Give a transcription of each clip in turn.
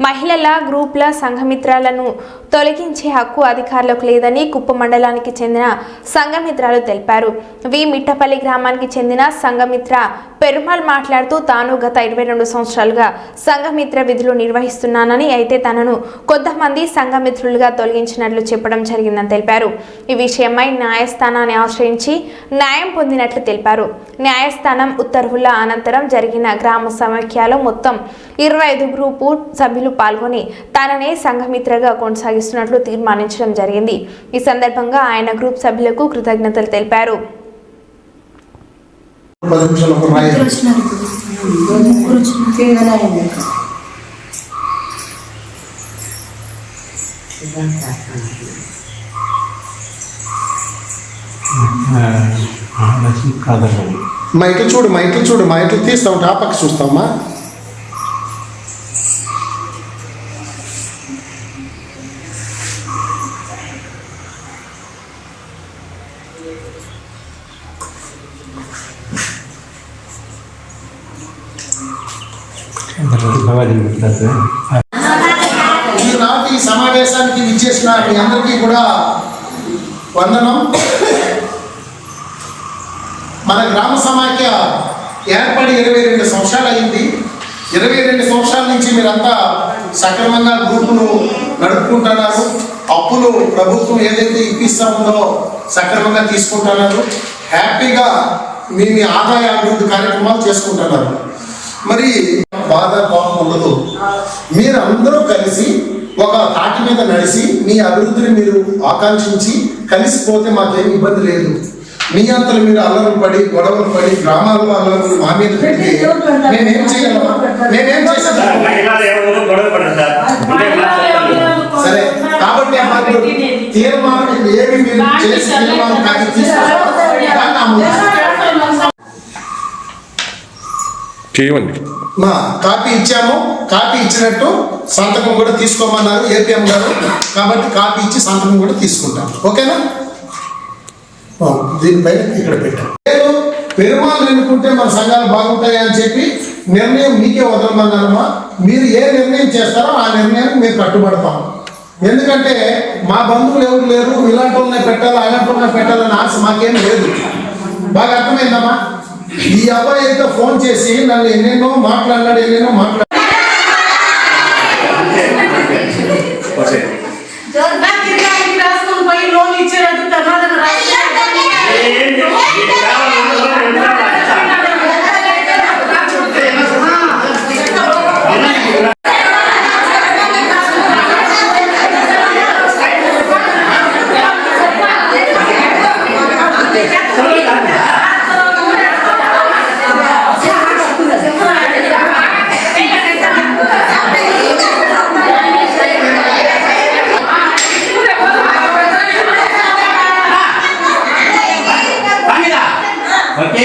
మహిళల గ్రూప్ల సంఘమిత్రాలను తొలగించే హక్కు అధికారులకు లేదని కుప్ప మండలానికి చెందిన సంఘమిత్రాలు తెలిపారు. వి. మిట్టపల్లి గ్రామానికి చెందిన సంఘమిత్ర పెరుమాల్ మాట్లాడుతూ తాను గత ఇరవై రెండు సంవత్సరాలుగా సంఘమిత్ర విధులు నిర్వహిస్తున్నానని అయితే తనను కొంతమంది సంఘమిత్రులుగా తొలగించినట్లు చెప్పడం జరిగిందని తెలిపారు. ఈ విషయమై న్యాయస్థానాన్ని ఆశ్రయించి న్యాయం పొందినట్లు తెలిపారు. న్యాయస్థానం ఉత్తర్వుల అనంతరం జరిగిన గ్రామ సమాఖ్యలో మొత్తం ఇరవై ఐదు గ్రూపు సభ్యులు పాల్గొని తననే సంఘమిత్రగా కొనసాగిస్తున్నట్లు తీర్మానించడం జరిగింది ఈ సందర్భంగా ఆయన గ్రూప్ సభ్యులకు కృతజ్ఞతలు తెలిపారు పది నిమిషాలు ఒక రాయి ముగ్గురు వచ్చినారు ఇప్పుడు ముగ్గురు ఈనాటి సమావేశానికి విచ్చేసిన మీ అందరికీ కూడా వందనం. మన గ్రామ సమాఖ్య ఏర్పడి ఇరవై రెండు సంవత్సరాలు అయింది. ఇరవై రెండు సంవత్సరాల నుంచి మీరంతా సక్రమంగా గ్రూపును నడుపుకుంటున్నారు. అప్పులు ప్రభుత్వం ఏదైతే ఇప్పిస్తా ఉందో సక్రమంగా తీసుకుంటున్నారు. హ్యాపీగా మీ మీ ఆదాయ అభివృద్ధి కార్యక్రమాలు చేసుకుంటున్నారు. మరి బాధ కోపం ఉండదు. మీరు అందరూ కలిసి ఒక తాటి మీద నడిచి మీ అభివృద్ధిని మీరు ఆకాంక్షించి కలిసిపోతే మాకేం ఇబ్బంది లేదు. మీ అంతలు మీరు అల్లలు పడి గొడవలు పడి గ్రామాల్లో అల్లలు మా మీద పెడితే మేమేం చేయగలం మేమేం చేసేదాం మహిళలు ఎవరు గొడవ పడరు సార్ కాబట్టి తీర్మానం ఏమి మీరు చేసి తీర్మానం తీసుకొస్తారు చేయమండి మా కాపీ ఇచ్చాము కాపీ ఇచ్చినట్టు సంతకం కూడా తీసుకోమన్నారు ఏపీఎం గారు. కాబట్టి కాపీ ఇచ్చి సంతకం కూడా తీసుకుంటాం. ఓకేనా? ఆ, దీనిపైన ఇక్కడ పెట్టాం. లేదు పెరుమాళ్ళు ఎన్నుకుంటే మన సంఘాలు బాగుంటాయి అని చెప్పి నిర్ణయం మీకే వదలమన్నారమ్మా. మీరు ఏ నిర్ణయం చేస్తారో ఆ నిర్ణయానికి మేము కట్టుబడతాం. ఎందుకంటే మా బంధువులు ఎవరు లేరు ఇలాంటి వాళ్ళని పెట్టాలి అలాంటి వాళ్ళని పెట్టాలని ఆశ మాకేం లేదు. బాగా అర్థమైందమ్మా? ఈ అబ్బాయి అయితే ఫోన్ చేసి నన్ను ఎన్నెన్నో మాట్లాడినాడు ఎన్నెన్నో మాట్లాడు ఓకే.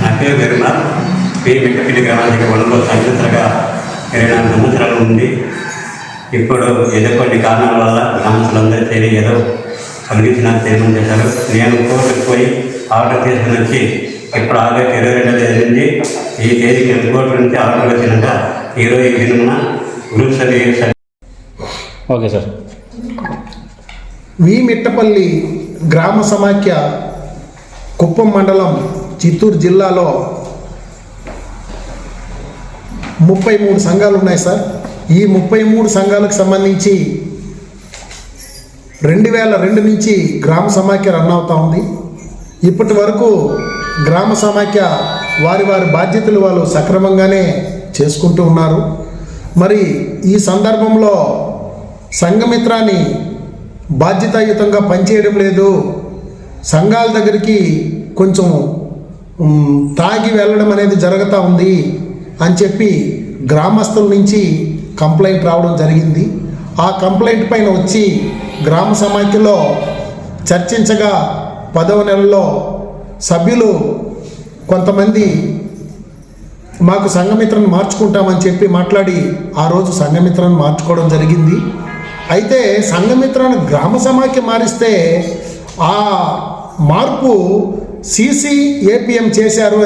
నా పేరు గరినాథ్ పి మిట్టపిల్లి గ్రామానికి వనంలో సంవత్సరంగా ఇరవై నాలుగు సంవత్సరాలు ఉంది ఇప్పుడు ఏదో కొన్ని కారణాల వల్ల గ్రామస్తులందరూ చేరి ఏదో తొలగించిన తీర్మానం చేశారు నేను కోర్టుకు పోయి ఆర్డర్ తీసుకుని వచ్చి ఇప్పుడు ఆగస్టు ఇరవై రెండో తేదీ నుంచి ఈ తేదీకి కోర్టు నుంచి ఆర్డర్ వచ్చినాక ఈరోజు ఈ దినమున group service okay sir. V Mittapalli గ్రామ సమాఖ్య కుప్పం మండలం చిత్తూరు జిల్లాలో ముప్పై మూడు సంఘాలు ఉన్నాయి సార్. ఈ ముప్పై మూడు సంఘాలకు సంబంధించి రెండు వేల రెండు నుంచి గ్రామ సమాఖ్య రన్ అవుతా ఉంది. ఇప్పటి వరకు గ్రామ సమాఖ్య వారి వారి బాధ్యతలు వాళ్ళు సక్రమంగానే చేసుకుంటూ ఉన్నారు. మరి ఈ సందర్భంలో సంఘమిత్రాన్ని బాధ్యతాయుతంగా పనిచేయడం లేదు. సంఘాల దగ్గరికి కొంచెం తాగి వెళ్ళడం అనేది జరుగుతూ ఉంది అని చెప్పి గ్రామస్తుల నుంచి కంప్లైంట్ రావడం జరిగింది. ఆ కంప్లైంట్ పైన వచ్చి గ్రామ సమాఖ్యలో చర్చించగా పదవ నెలలో సభ్యులు కొంతమంది మాకు సంఘమిత్రను మార్చుకుంటామని చెప్పి మాట్లాడి ఆ రోజు సంఘమిత్రను మార్చుకోవడం జరిగింది. అయితే సంఘమిత్రను గ్రామ సమాఖ్య మారిస్తే ఆ మార్పు సీసీ ఏపీఎం చేశారు